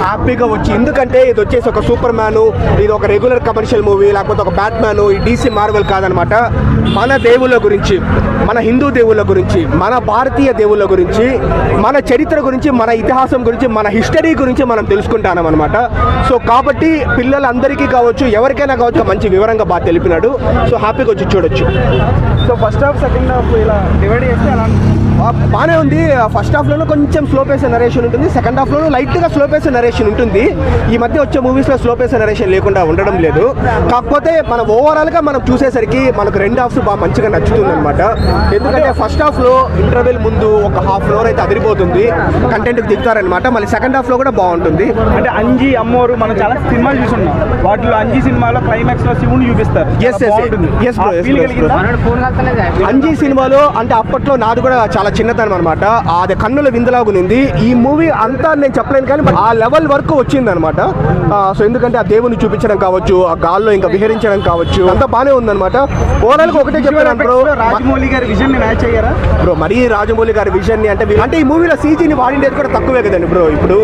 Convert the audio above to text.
హ్యాపీగా వచ్చి ఎందుకంటే ఇది వచ్చేసి ఒక సూపర్ మ్యాన్ ఇది ఒక రెగ్యులర్ కమర్షియల్ మూవీ లేకపోతే ఒక బ్యాట్ మ్యాన్ ఈ డీసీ మార్వెల్ కాదనమాట. మన దేవుళ్ళ గురించి మన హిందూ దేవుళ్ళ గురించి మన భారతీయ దేవుళ్ళ గురించి మన చరిత్ర గురించి మన ఇతిహాసం గురించి మన హిస్టరీ గురించి మనం తెలుసుకుంటాం అనమాట సో కాబట్టి పిల్లలందరికీ కావచ్చు ఎవరికైనా కావచ్చు మంచి వివరంగా బాగా తెలిపినాడు. సో హ్యాపీగా వచ్చి చూడొచ్చు. So first half second half ఇలా డివైడ్ చేస్తే అలా బాగానే ఉంది. ఫస్ట్ హాఫ్ లోనూ కొంచెం స్లో పేస్ నరేషన్ ఉంటుంది. సెకండ్ హాఫ్ లోనూ లైట్గా స్లో పేస్ నరేషన్ ఉంటుంది. ఈ మధ్య వచ్చే మూవీస్లో స్లో పేస్ నరేషన్ లేకుండా ఉండడం లేదు. కాకపోతే మనం ఓవరాల్గా మనం చూసేసరికి మనకు రెండు హాఫ్స్ బాగా మంచిగా నచ్చుతుంది అనమాట ఎందుకంటే ఫస్ట్ హాఫ్లో ఇంటర్వెల్ ముందు ఒక హాఫ్ అన్ అవర్ అయితే అదిరిపోతుంది. కంటెంట్ దిగుతారనమాట మళ్ళీ సెకండ్ హాఫ్లో కూడా బాగుంటుంది. అంటే అంజీ అమ్మోరు మనం చాలా సినిమాలు చూసున్నాం వాటిలో అంజీ సినిమాలో క్లైమాక్స్లో శివుని చూపిస్తారు. Yes, bro. కలిగిందా? అంజీ సినిమాలో అంటే అప్పట్లో నాది కూడా చాలా చిన్నతనం అనమాట అది కన్నుల విందులాగునింది ఈ మూవీ అంతా నేను చెప్పలేను కానీ ఆ లెవెల్ వరకు వచ్చింది అనమాట సో ఎందుకంటే ఆ దేవుని చూపించడం కావచ్చు ఆ గాల్లో ఇంకా విహరించడం కావచ్చు అంతా బాగానే ఉందన్నమాట. ఓవరాల్ ఒకటే చెప్పాను బ్రో రాజమౌళి గారి విజన్ మ్యాచ్ అయ్యారా? బ్రో మరీ రాజమౌళి గారి విజన్ అంటే అంటే ఈ మూవీలో సీజీని వాడిండేది కూడా తక్కువే కదండి బ్రో ఇప్పుడు.